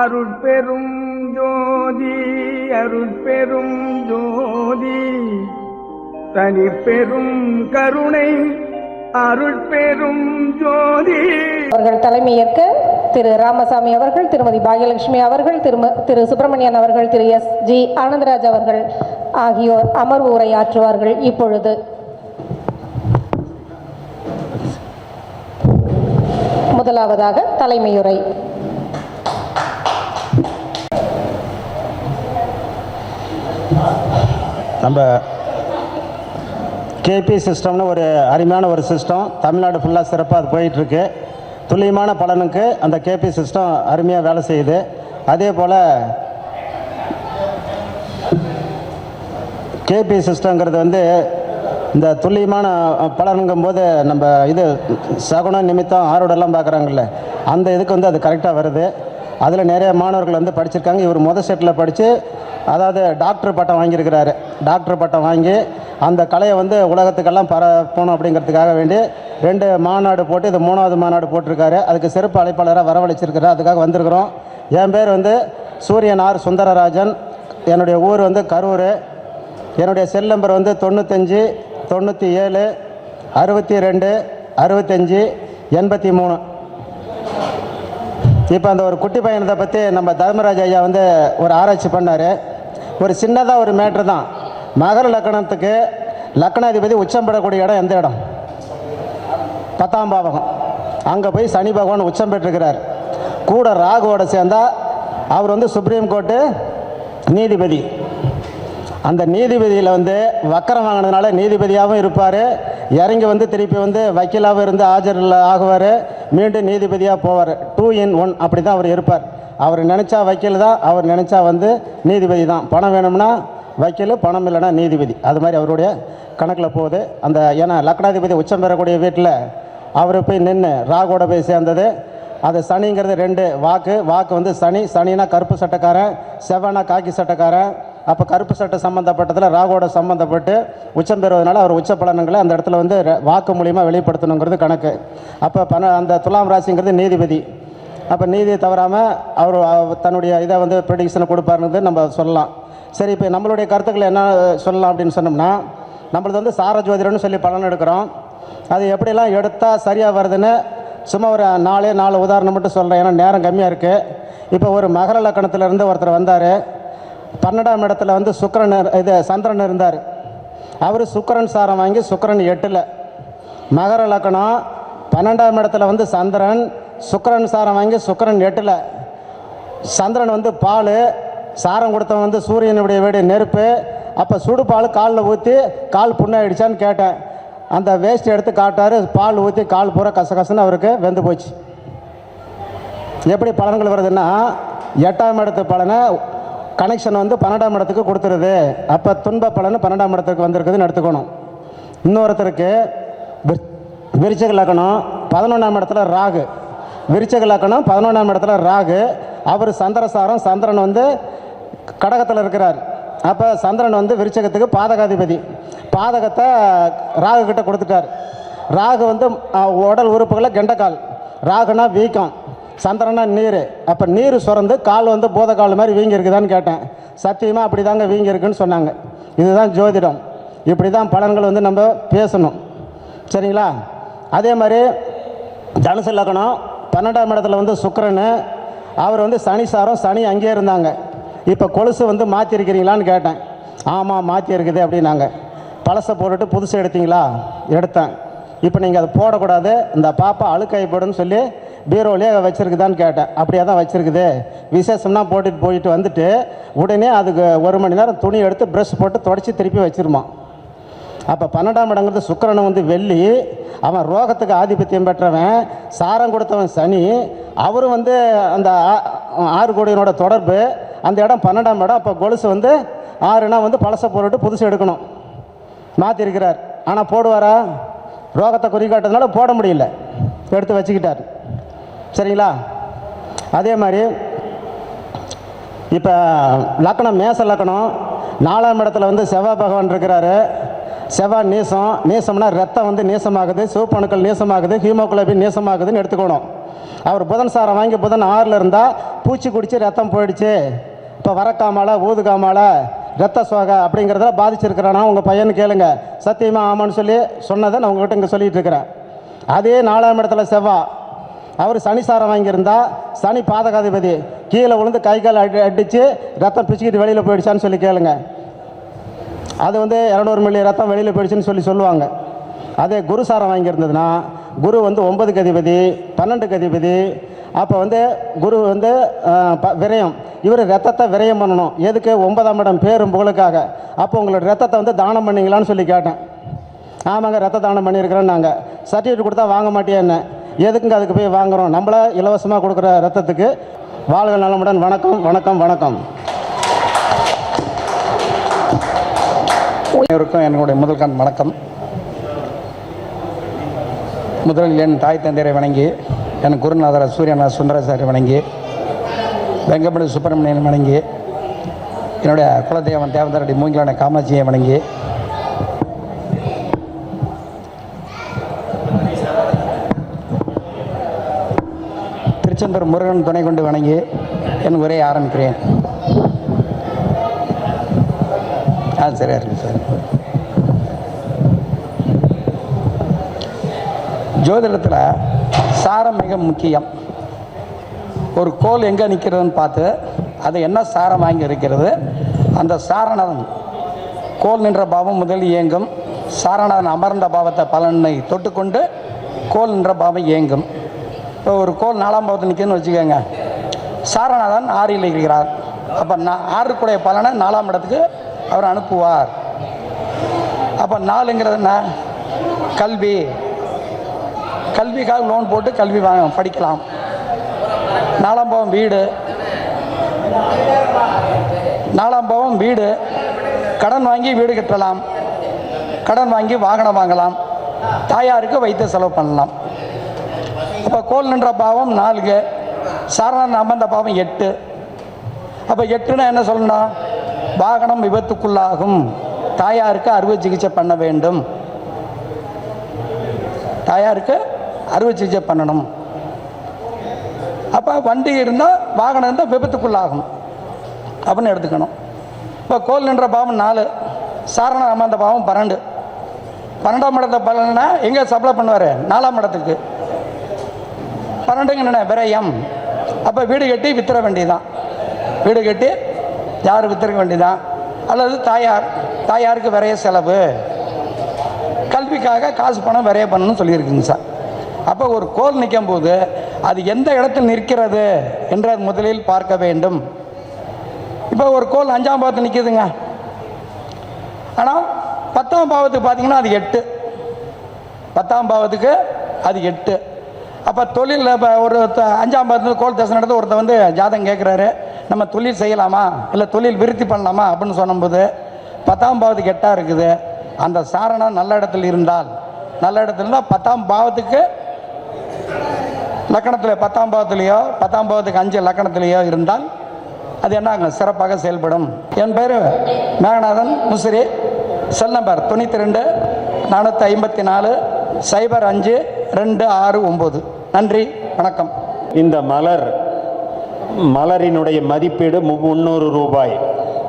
அருட்பெரும் ஜோதி அருட்பெரும் ஜோதி. தனிப்பெரும் கருணை அருட்பெரும் ஜோதி. அவர்கள் தலைமையேற்க திரு ராமசாமி அவர்கள் திருமதி பாகியலட்சுமி அவர்கள் திரும திரு சுப்பிரமணியன் அவர்கள் திரு எஸ் ஜி ஆனந்தராஜ் அவர்கள் ஆகியோர் அமர்வு உரையாற்றுவார்கள் இப்பொழுது. முதலாவதாக தலைமையுரை. நம்ம கேபி சிஸ்டம்னு ஒரு அருமையான ஒரு சிஸ்டம் தமிழ்நாடு ஃபுல்லாக சிறப்பாக அது போயிட்டுருக்கு. துல்லியமான பலனுக்கு அந்த கேபி சிஸ்டம் அருமையாக வேலை செய்யுது. அதே போல் கேபி சிஸ்டங்கிறது வந்து இந்த துல்லியமான பலனுங்கும் போது நம்ம இது சகுனம் நிமித்தம் ஆரோடெல்லாம் பார்க்குறாங்கல்ல அந்த இதுக்கு வந்து அது கரெக்டாக வருது. அதில் நிறைய மாணவர்கள் வந்து படிச்சிருக்காங்க. இவர் முத செட்டில் படித்து அதாவது டாக்டர் பட்டம் வாங்கியிருக்கிறாரு. டாக்டர் பட்டம் வாங்கி அந்த கலையை வந்து உலகத்துக்கெல்லாம் பரப்பணும் அப்படிங்கிறதுக்காக வேண்டி ரெண்டு மாநாடு போட்டு இது மூணாவது மாநாடு போட்டிருக்காரு. அதுக்கு சிறப்பு அழைப்பாளராக வரவழைச்சிருக்கிறார். அதுக்காக வந்திருக்கிறோம். என் பேர் வந்து சூரியனார் சுந்தரராஜன். என்னுடைய ஊர் வந்து கரூர். என்னுடைய செல் நம்பர் வந்து தொண்ணூத்தஞ்சு தொண்ணூற்றி ஏழு அறுபத்தி ரெண்டு அறுபத்தஞ்சி எண்பத்தி மூணு இப்போ அந்த ஒரு குட்டி பையனத்தை பற்றி நம்ம தர்மராஜ் ஐயா வந்து ஒரு ஆராய்ச்சி பண்ணார். ஒரு சின்னதாக ஒரு மேட்ரு தான். மகர லக்கணத்துக்கு லக்கணாதிபதி உச்சம் பெறக்கூடிய இடம் எந்த இடம்? பத்தாம் பாவகம். அங்கே போய் சனி பகவான் உச்சம் பெற்றிருக்கிறார். கூட ராகுவோட சேர்ந்தா அவர் வந்து சுப்ரீம் கோர்ட்டு நீதிபதி. அந்த நீதிபதியில் வந்து வக்கரம் வாங்கினதுனால நீதிபதியாகவும் இருப்பார். இறங்கி வந்து திருப்பி வந்து வக்கீலாகவும் இருந்து ஆஜரில் ஆகுவார். மீண்டும் நீதிபதியாக போவார். டூ இன் ஒன் அப்படி தான் அவர் இருப்பார். அவர் நினச்சா வக்கீல் தான் அவர் நினச்சா வந்து நீதிபதி தான். பணம் வேணும்னா வக்கீல் பணம் இல்லைன்னா நீதிபதி. அது மாதிரி அவருடைய கணக்கில் போகுது. அந்த ஏன்னா லக்னாதிபதி உச்சம் பெறக்கூடிய வீட்டில் அவர் போய் நின்று ராகோட போய் சேர்ந்தது. அது சனிங்கிறது ரெண்டு வாக்கு. வாக்கு வந்து சனி சனினா கருப்பு சட்டைக்காரன் செவனா காக்கி சட்டைக்காரன். அப்போ கருப்பு சட்டை சம்மந்தப்பட்டதில் ராகோட சம்மந்தப்பட்டு உச்சம் பெறுவதனால அவர் உச்ச பலனங்களை அந்த இடத்துல வந்து வாக்கு மூலியமாக வெளிப்படுத்தணுங்கிறது கணக்கு. அப்போ பண அந்த துலாம் ராசிங்கிறது நீதிபதி. அப்போ நீதியை தவறாமல் அவர் தன்னுடைய இதை வந்து ப்ரெடிக்ஷனை கொடுப்பாருன்னு நம்ம சொல்லலாம். சரி இப்போ நம்மளுடைய கருத்துக்களை என்ன சொல்லலாம் அப்படின்னு சொன்னோம்னா நம்மளது வந்து சார ஜோதிடம்னு சொல்லி பலன் எடுக்கிறோம். அது எப்படிலாம் எடுத்தால் சரியாக வருதுன்னு சும்மா ஒரு நாலே நாலு உதாரணம் மட்டும் சொல்கிறேன் ஏன்னா நேரம் கம்மியாக இருக்குது இப்போ ஒரு மகர லக்கணத்திலேருந்து ஒருத்தர் வந்தார். பன்னெண்டாம் இடத்துல வந்து சுக்கரன் இது சந்திரன் இருந்தார். அவர் சுக்கரன் சாரம் வாங்கி சுக்கரன் எட்டில். மகர லக்கணம் பன்னெண்டாம் இடத்துல வந்து சந்திரன் சுக்கரன் சாரம் வாங்கி சுக்கிரன் எட்டில். சந்திரன் வந்து பால் சாரம் கொடுத்தவன் வந்து சூரியனுடைய வீடு நெருப்பு. அப்போ சுடு பால் காலில் ஊற்றி கால் புண்ணாயிடுச்சான்னு கேட்டேன். அந்த வேஸ்ட் எடுத்து காட்டாரு பால் ஊற்றி கால் பூரா கசகசன்னு அவருக்கு வெந்து போச்சு. எப்படி பலன்கள் வருதுன்னா எட்டாம் இடத்து பலனை கனெக்ஷன் வந்து பன்னெண்டாம் இடத்துக்கு கொடுத்துருது. அப்போ துன்ப பலன் பன்னெண்டாம் இடத்துக்கு வந்திருக்குதுன்னு எடுத்துக்கணும். இன்னொருத்தருக்கு விரு- லக்கணம் பதினொன்றாம் இடத்துல ராகு. விருச்சிக லக்கணம் பதினொன்றாம் இடத்துல ராகு. அவர் சந்திரசாரம் சந்திரன் வந்து கடகத்தில் இருக்கிறார். அப்போ சந்திரன் வந்து விருச்சகத்துக்கு பாதகாதிபதி. பாதகத்தை ராகு கிட்ட கொடுத்துட்டார். ராகு வந்து உடல் உறுப்புகளை கெண்டக்கால். ராகுனா வீக்கம் சந்திரனா நீர். அப்போ நீர் சுரந்து கால் வந்து பூதக்கால் மாதிரி வீங்கி இருக்குதான்னு கேட்டேன். சத்தியமாக அப்படி தாங்க வீங்கி இருக்குன்னு சொன்னாங்க. இதுதான் ஜோதிடம். இப்படி தான் பலன்கள் வந்து நம்ம பேசணும். சரிங்களா? அதே மாதிரி தனுசு லக்கணம் பன்னெண்டாம் இடத்துல வந்து சுக்கரன். அவர் வந்து சனி சாரம் சனி அங்கேயே இருந்தாங்க. இப்போ கொலுசு வந்து மாற்றிருக்கிறீங்களான்னு கேட்டேன். ஆமாம் மாற்றி இருக்குது அப்படின்னாங்க. பழசை போட்டுட்டு புதுசு எடுத்தீங்களா? எடுத்தேன். இப்போ நீங்கள் அதை போடக்கூடாது. இந்த பாப்பா அழுக்காய்ப்படுன்னு சொல்லி பீரோலேயே வச்சுருக்குதான்னு கேட்டேன். அப்படியே தான் வச்சுருக்குது. விசேஷம்னா போட்டுட்டு போயிட்டு வந்துட்டு உடனே அதுக்கு ஒரு மணி நேரம் துணி எடுத்து ப்ரெஷ் போட்டு தொடச்சி திருப்பி வச்சுருமா. அப்போ பன்னெண்டாம் இடங்கிறது சுக்கரனை வந்து வெள்ளி அவன் ரோகத்துக்கு ஆதிபத்தியம் பெற்றவன் சாரம் கொடுத்தவன் சனி அவரும் வந்து அந்த ஆ- ஆறு கோடியினோட தொடர்பு அந்த இடம் பன்னெண்டாம் இடம். அப்போ கொலுசு வந்து ஆறுனா வந்து பழசை போட்டுட்டு புதுசு எடுக்கணும். மாற்றிருக்கிறார் ஆனால் போடுவாரா? ரோகத்தை குறிக்காட்டதுனால போட முடியல. எடுத்து வச்சுக்கிட்டார். சரிங்களா? அதே மாதிரி இப்போ லக்கணம் மேச லக்கணம் நாலாம் இடத்துல வந்து செவ்வாய் பகவான் இருக்கிறாரு. செவ்வாய் நீசம் நேசம்னா ரத்தம் வந்து நீசமாகுது சிவப்பணுக்கள் நீசமாகுது ஹீமோகுளோபின் நீசமாகுதுன்னு எடுத்துக்கணும். அவர் புதன் சாரம் வாங்கி புதன் ஆறில் இருந்தால் பூச்சி குடிச்சு ரத்தம் போயிடுச்சு. இப்போ வரக்காமலை ஊதுகாமலை ரத்த சோகை அப்படிங்கிறத பாதிச்சிருக்கிறானா உங்கள் பையன் கேளுங்க. சத்தியமாக ஆமான்னு சொல்லி சொன்னதை நான் உங்ககிட்ட இங்கே சொல்லிட்டு இருக்கிறேன். அதே நாலாம் இடத்துல செவ்வா. அவர் சனி சாரம் வாங்கியிருந்தா சனி பாதகாதிபதி. கீழே விழுந்து கை கால் அடி அடித்து ரத்தம் பிச்சுக்கிட்டு வெளியில் போயிடுச்சான்னு சொல்லி கேளுங்க. அது வந்து இரநூறு மில்லி ரத்தம் வெளியில் போயிடுச்சுன்னு சொல்லி சொல்லுவாங்க. அதே குரு சாரம் வாங்கியிருந்ததுன்னா குரு வந்து ஒன்பது கதிபதி பன்னெண்டு கதிபதி அப்போ வந்து குரு வந்து ப- விரயம். இவர் ரத்தத்தை விரயம் பண்ணணும். எதுக்கு? ஒன்பதாம் இடம் பேரும் புகழுக்காக. அப்போ உங்களோட ரத்தத்தை வந்து தானம் பண்ணிங்களான்னு சொல்லி கேட்டேன். ஆமாங்க ரத்த தானம் பண்ணியிருக்கிறேன் நாங்கள் சர்டிஃபிகேட் கொடுத்தா வாங்க மாட்டேன் என்ன? எதுக்குங்க அதுக்கு போய் வாங்குறோம்? நம்மள இலவசமாக கொடுக்குற ரத்தத்துக்கு. வாழ்க நலமுடன். வணக்கம் வணக்கம் வணக்கம். அனைவருக்கும் என்னுடைய முதல் கண் வணக்கம். முதலில் என் தாய் தந்தையரை வணங்கி என் குருநாதர் சூரியநாத சுந்தரசாரி வணங்கி வெங்கப்படி சுப்பிரமணியன் வணங்கி என்னுடைய குலதெய்வன் தேவதரடி மூங்கிலான காமாட்சியை வணங்கி திருச்செந்தூர் முருகன் துணை கொண்டு வணங்கி என் உரையை ஆரம்பிக்கிறேன். ஆ சரியா சார். ஜோதிடத்தில் சாரம் மிக முக்கியம். ஒரு கோல் எங்கே நிற்கிறதுன்னு பார்த்து அது என்ன சாரம் வாங்கி இருக்கிறது? அந்த சாரணன் கோல் நின்ற பாவம் முதல் இயங்கும். சாரணன் அமர்ந்த பாவத்தை பலனை தொட்டுக்கொண்டு கோல் நின்ற பாவம் இயங்கும். இப்போ ஒரு கோல் நாலாம் பாவத்தில் நிற்குதுன்னு வச்சுக்கோங்க. சாரணாதன் ஆறில் இருக்கிறார். அப்போ நான் ஆறுக்குடைய பலனை நாலாம் இடத்துக்கு அவர் அனுப்புவார். அப்போ நாலுங்கிறது என்ன? கல்வி. கல்விக்காக லோன் போட்டு கல்வி வாங்க படிக்கலாம். நாலாம் பாவம் வீடு. நாலாம் பாவம் வீடு. கடன் வாங்கி வீடு கட்டலாம். கடன் வாங்கி வாகனம் வாங்கலாம். தாயாருக்கு வைத்திய செலவு பண்ணலாம். அப்போ கோல் நின்ற பாவம் நாலுங்க சாரணம் அமர்ந்த பாவம் எட்டு. அப்போ எட்டுன்னா என்ன சொல்லணும் வாகனம் விபத்துக்குள்ளாகும். தாயாருக்கு அறுவை சிகிச்சை பண்ண வேண்டும். தாயாருக்கு அறுவை சிகிச்சை பண்ணணும். அப்போ வண்டி இருந்தால் வாகனம் இருந்தால் விபத்துக்குள்ளாகும். அப்படின்னு எடுத்துக்கணும். இப்போ கோல் நின்ற பாவம் நாலு. சாரண அமர்ந்த பாவம் பன்னெண்டு. பன்னெண்டாம் இடத்த பலனா எங்கே சப்ளை பண்ணுவார்? நாலாம் இடத்துக்கு. பன்னெண்டுங்க என்ன விரயம். அப்போ வீடு கட்டி வித்துற வேண்டியதுதான். வீடு கட்டி யார் வித்திருக்க வேண்டியதான் அல்லது தாயார் தாயாருக்கு விரைய செலவு. கல்விக்காக காசு பணம் விரைய பண்ணணும்னு சொல்லியிருக்குங்க சார். அப்போ ஒரு கோல் நிற்கும் போது அது எந்த இடத்தில் நிற்கிறது என்று முதலில் பார்க்க வேண்டும். இப்போ ஒரு கோல் அஞ்சாம் பாவத்தில் நிற்கிதுங்க ஆனால் பத்தாம் பாவத்துக்கு பார்த்தீங்கன்னா அது எட்டு. பத்தாம் பாவத்துக்கு அது எட்டு. அப்போ தொழில் இப்போ ஒரு அஞ்சாம் பாவத்தில் கோல் தசை நடந்து ஒருத்தர் வந்து ஜாதகம் கேட்குறாரு நம்ம தொழில் செய்யலாமா? இல்லை தொழில் விருத்தி பண்ணலாமா? அப்படின்னு சொன்னும்போது பத்தாம் பாவத்துக்கு எட்டாக இருக்குது. அந்த சாரணம் நல்ல இடத்துல இருந்தால் நல்ல இடத்துல இருந்தால் பத்தாம் பாவத்துக்கு லக்கணத்தில் பத்தாம் பாவத்துலேயோ பத்தாம் பாவத்துக்கு அஞ்சு லக்கணத்திலேயோ இருந்தால் அது என்ன சிறப்பாக செயல்படும். என் பேர் மேகநாதன் முசிறி. செல் நம்பர் தொண்ணூற்றி ரெண்டு நானூற்றி ஐம்பத்தி நாலு சைபர் அஞ்சு ரெண்டு ஆறு ஒம்பது. நன்றி வணக்கம். இந்த மலர் மலரினுடைய மதிப்பீடு முன்னூறு முந்நூறு ரூபாய்.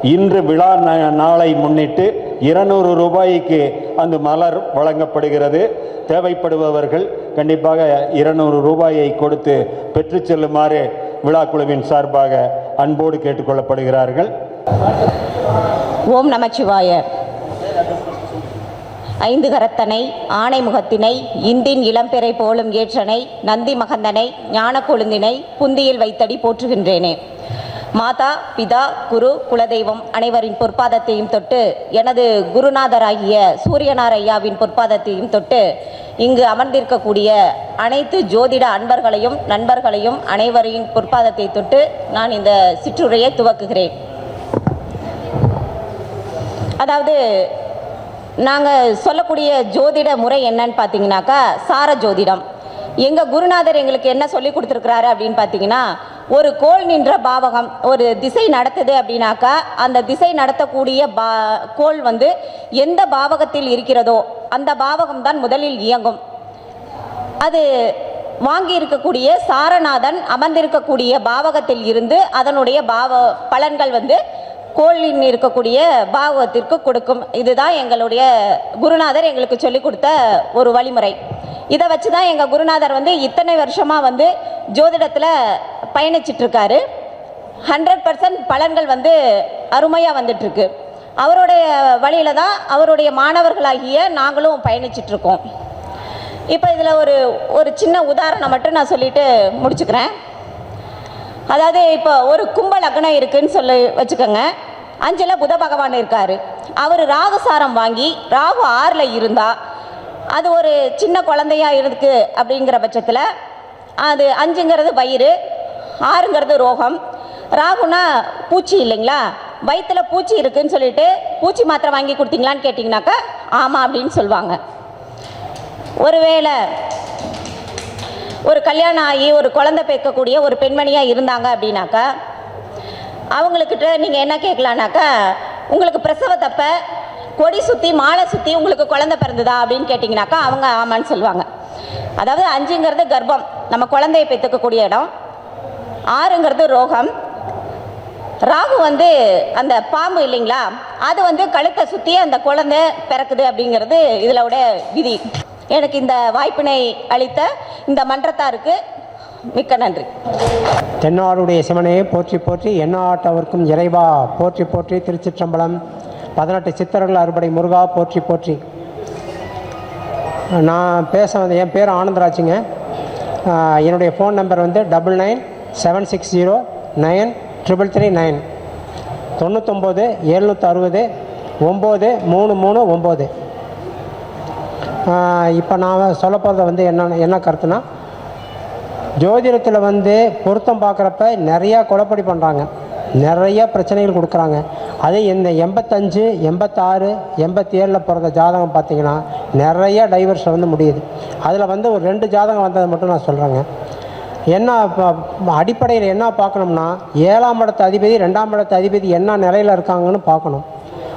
இன்று விழா நா- நாளை முன்னிட்டு இருநூறு ரூபாய்க்கு அந்த மலர் வழங்கப்படுகிறது. தேவைப்படுபவர்கள் கண்டிப்பாக இருநூறு ரூபாயை கொடுத்து பெற்று செல்லுமாறு விழாக்குழுவின் சார்பாக அன்போடு கேட்டுக்கொள்ளப்படுகிறார்கள் ஓம் நமச்சிவாய. ஐந்து கரத்தனை ஆனை முகத்தினை இந்தின் இளம்பெறை போலும் ஏற்றனை நந்தி மகந்தனை ஞான கொழுந்தினை புந்தியில் வைத்தடி போற்றுகின்றேனே. மாதா பிதா குரு குலதெய்வம் அனைவரின் பொற்பாதத்தையும் தொட்டு எனது குருநாதராகிய சூரியனார் ஐயாவின் பொற்பாதத்தையும் தொட்டு இங்கு அமர்ந்திருக்கக்கூடிய அனைத்து ஜோதிட அன்பர்களையும் நண்பர்களையும் அனைவரையும் பொற்பாதத்தை தொட்டு நான் இந்த சிற்றுரையை துவக்குகிறேன். அதாவது நாங்கள் சொல்லக்கூடிய ஜோதிட முறை என்னன்னு பார்த்தீங்கன்னாக்கா சார ஜோதிடம். எங்கள் குருநாதர் எங்களுக்கு என்ன சொல்லி கொடுத்துருக்குறாரு அப்படின்னு பார்த்தீங்கன்னா ஒரு கோள் நின்ற பாவகம் ஒரு திசை நடத்துது அப்படின்னாக்கா அந்த திசை நடத்தக்கூடிய பா கோள் வந்து எந்த பாவகத்தில் இருக்கிறதோ அந்த பாவகம் தான் முதலில் இயங்கும். அது வாங்கி இருக்கக்கூடிய சாரநாதன் அமர்ந்திருக்கக்கூடிய பாவகத்தில் இருந்து அதனுடைய பாவ பலன்கள் வந்து கோழின் இருக்கக்கூடிய பாவத்திற்கு கொடுக்கும். இதுதான் எங்களுடைய குருநாதர் எங்களுக்கு சொல்லிக் கொடுத்த ஒரு வழிமுறை. இதை வச்சு தான் எங்கள் குருநாதர் வந்து இத்தனை வருஷமாக வந்து ஜோதிடத்தில் பயணிச்சிட்ருக்காரு. ஹண்ட்ரட் பர்சன்ட் பலன்கள் வந்து அருமையாக வந்துட்டுருக்கு அவருடைய வழியில் தான் அவருடைய மாணவர்களாகிய நாங்களும் பயணிச்சிட்ருக்கோம். இப்போ இதில் ஒரு ஒரு சின்ன உதாரணம் மட்டும் நான் சொல்லிட்டு முடிச்சுக்கிறேன். அதாவது இப்போ ஒரு கும்ப லக்னம் இருக்குன்னு சொல்லி வச்சுக்கோங்க. அஞ்சில் புத பகவான் இருக்கார். அவர் ராகுசாரம் வாங்கி ராகு ஆறில் இருந்தால் அது ஒரு சின்ன குழந்தையா இருக்கு அப்படிங்கிற பட்சத்தில் அது அஞ்சுங்கிறது வயிறு ஆறுங்கிறது ரோகம். ராகுனா பூச்சி இல்லைங்களா? வயிற்றுல பூச்சி இருக்குன்னு சொல்லிட்டு பூச்சி மாத்திரை வாங்கி கொடுத்தீங்களான்னு கேட்டிங்கனாக்கா ஆமாம் அப்படின்னு சொல்லுவாங்க. ஒருவேளை ஒரு கல்யாணம் ஆகி ஒரு குழந்தை பேக்கக்கூடிய ஒரு பெண்மணியாக இருந்தாங்க அப்படின்னாக்கா அவங்களுக்கிட்ட நீங்கள் என்ன கேட்கலான்னாக்கா உங்களுக்கு பிரசவத்தப்ப கொடி சுற்றி மாலை சுற்றி உங்களுக்கு குழந்த பிறந்ததா அப்படின்னு கேட்டிங்கனாக்கா அவங்க ஆமான்னு சொல்லுவாங்க. அதாவது அஞ்சுங்கிறது கர்ப்பம். நம்ம குழந்தையை பெற்றுக்கக்கூடிய இடம். ஆறுங்கிறது ரோகம். ராகு வந்து அந்த பாம்பு இல்லைங்களா அது வந்து கழுத்தை சுற்றி அந்த குழந்தை பிறக்குது அப்படிங்கிறது இதில் விதி. எனக்கு இந்த வாய்ப்பினை அளித்த இந்த மன்றத்தாருக்கு மிக்க நன்றி. தென்னாடுடைய சிவனையை போற்றி போற்றி எண்ணாட்டவர்க்கும் இறைவா போற்றி போற்றி திருச்சிற்றம்பலம். பதினெட்டு சித்தர்கள் அறுபடை முருகா போற்றி போற்றி. நான் பேச வந்த என் பேர் ஆனந்தராஜுங்க. என்னுடைய ஃபோன் நம்பர் வந்து double nine seven six zero nine triple three nine தொண்ணூத்தொம்பது எழுநூற்றி அறுபது ஒம்பது மூணு மூணு ஒம்பது. இப்போ நான் சொல்ல போகிறத வந்து என்ன என்ன கருத்துனா ஜோதிடத்தில் வந்து பொருத்தம் பார்க்குறப்ப நிறையா குழப்படி பண்ணுறாங்க நிறைய பிரச்சனைகள் கொடுக்குறாங்க. அதே இந்த எண்பத்தஞ்சு எண்பத்தாறு எண்பத்தி ஏழில் பிறந்த ஜாதகம் பார்த்தீங்கன்னா நிறைய டைவர்ஸ் வந்து முடியுது. அதில் வந்து ஒரு ரெண்டு ஜாதகம் வந்ததை மட்டும் நான் சொல்கிறேங்க என்ன அடிப்படையில் என்ன பார்க்கணும்னா ஏழாம் இடத்து அதிபதி ரெண்டாம் இடத்து அதிபதி என்ன நிலையில் இருக்காங்கன்னு பார்க்கணும்.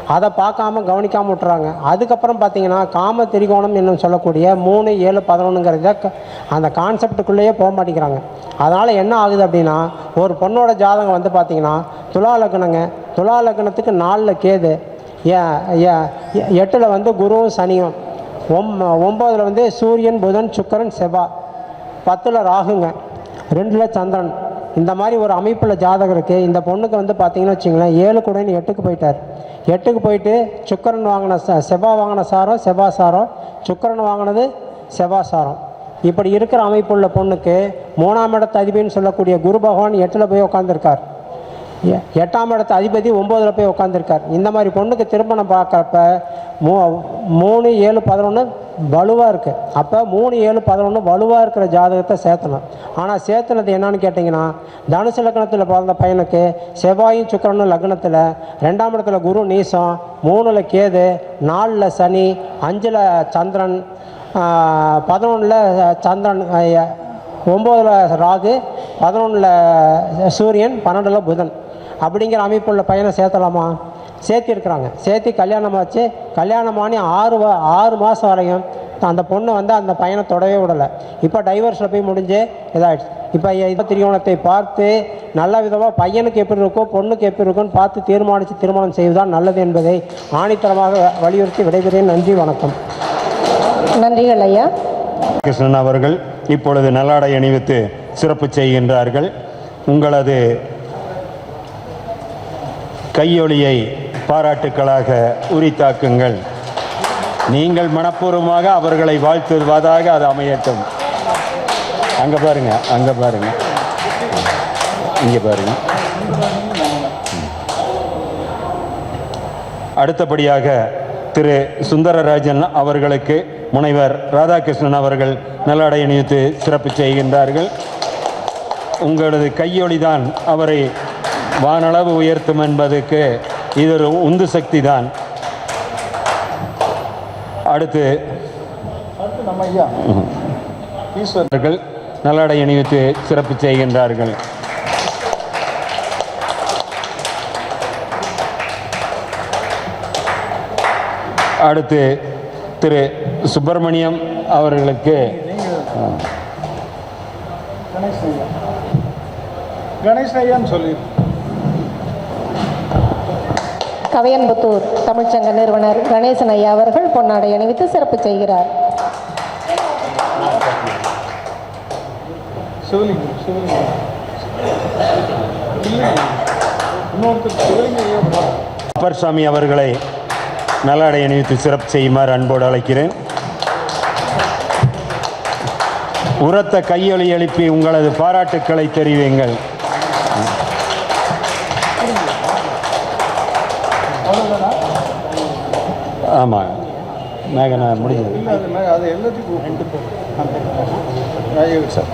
அதை பார்க்காம கவனிக்காமல் விட்டுறாங்க. அதுக்கப்புறம் பார்த்தீங்கன்னா காம திரிகோணம் என்னும் சொல்லக்கூடிய மூணு ஏழு பதினொன்றுங்கிறத க- அந்த கான்செப்டுக்குள்ளேயே போக மாட்டேங்கிறாங்க. அதனால் என்ன ஆகுது அப்படின்னா ஒரு பொண்ணோட ஜாதகம் வந்து பார்த்தீங்கன்னா துலா லக்னங்க. துலா லக்னத்துக்கு நாலில் கேது. எட்டில் வந்து குருவும் சனியும். ஒம் ஒம்பதில் வந்து சூரியன் புதன் சுக்கரன் செவ்வாய் பத்தில் ராகுங்க. ரெண்டில் சந்திரன். இந்த மாதிரி ஒரு அமைப்பில் ஜாதகம் இருக்குது இந்த பொண்ணுக்கு வந்து பார்த்தீங்கன்னு வச்சிங்களேன் ஏழு கூடன்னு எட்டுக்கு போயிட்டார். எட்டுக்கு போயிட்டு சுக்கரன் வாங்கின செவ்வா செவ்வாய் வாங்கின சாரம் செவ்வாய் சாரம் சுக்கரன் வாங்கினது செவ்வாய் சாரம். இப்படி இருக்கிற அமைப்புள்ள பொண்ணுக்கு மூணாம் இடத்து அதிபதினு சொல்லக்கூடிய குரு பகவான் எட்டில் போய் உட்காந்துருக்கார் எட்டாம் இடத்து அதிபதி ஒம்போதில் போய் உட்காந்துருக்கார் இந்த மாதிரி பொண்ணுக்கு திருமணம் பார்க்குறப்ப மூ மூணு ஏழு பதினொன்று வலுவாக இருக்குது அப்போ மூணு ஏழு பதினொன்று வலுவாக இருக்கிற ஜாதகத்தை சேர்த்தணும். ஆனால் சேர்த்துனது என்னன்னு கேட்டிங்கன்னா தனுசு லக்னத்தில் பிறந்த பையனுக்கு செவ்வாயும் சுக்கிரனும் லக்னத்தில் ரெண்டாம் இடத்துல குரு நீசம் மூணில் கேது நாலில் சனி அஞ்சில் சந்திரன் பதினொன்றில் சந்திரன் ஒம்போதில் ராகு பதினொன்றில் சூரியன் பன்னெண்டில் புதன். அப்படிங்கிற அமைப்புள்ள பையனை சேர்த்தலாமா? சேர்த்திருக்கிறாங்க. சேர்த்து கல்யாணம் ஆச்சு. கல்யாணம் ஆனி ஆறு ஆறு மாதம் வரையும் அந்த பொண்ணு வந்து அந்த பையனை தொடவே விடலை. இப்போ டைவர்ஸில் போய் முடிஞ்சு இதாகிடுச்சு இப்போ இந்த திருமணத்தை பார்த்து நல்ல விதமாக பையனுக்கு எப்படி இருக்கோ பொண்ணுக்கு எப்படி இருக்குன்னு பார்த்து தீர்மானித்து திருமணம் செய்வதுதான் நல்லது என்பதை ஆணித்தரமாக வலியுறுத்தி விடைபெறுகிறேன் நன்றி வணக்கம். நன்றிகள் ஐயா. கிருஷ்ணன் அவர்கள் இப்பொழுது நல்லாடை அணிவித்து சிறப்பு செய்கின்றார்கள். உங்களது கையொலியை பாராட்டுக்களாக உரித்தாக்குங்கள். நீங்கள் மனப்பூர்வமாக அவர்களை வாழ்த்துவதாக அது அமையட்டும். அங்க பாருங்க அங்க பாருங்க. இங்க பாருங்க. அடுத்தபடியாக திரு சுந்தரராஜன் அவர்களுக்கு முனைவர் ராதாகிருஷ்ணன் அவர்கள் நல்லாடை அணிவித்து சிறப்பு செய்கின்றார்கள். உங்களது கையொலிதான் அவரை வானளவு உயர்த்தும் என்பதற்கு இது ஒரு உந்து சக்தி தான் அடுத்து ஈஸ்வரர்கள் நல்லடை அணிவித்து சிறப்பு செய்கின்றார்கள். அடுத்து திரு சுப்பிரமணியம் அவர்களுக்கு கணேஷ் ஐயா கணேஷ் ஐயான்னு சொல்லி கவையன்புத்தூர் தமிழ்ச்சங்க நிறுவனர் கணேசன் ஐயா அவர்கள் பொன்னாடை அணிவித்து சிறப்பு செய்கிறார். அப்பர் சாமி அவர்களை நல்லாடை அணிவித்து சிறப்பு செய்யுமாறு அன்போடு அழைக்கிறேன். உரத்த கையொலி எழுப்பி உங்களது பாராட்டுக்களை தெரிவிங்கள் ஆமாம் மேகனா முடிஞ்சது. அது எல்லாத்துக்கும் ரெண்டு பேர் ராஜேவி சார்.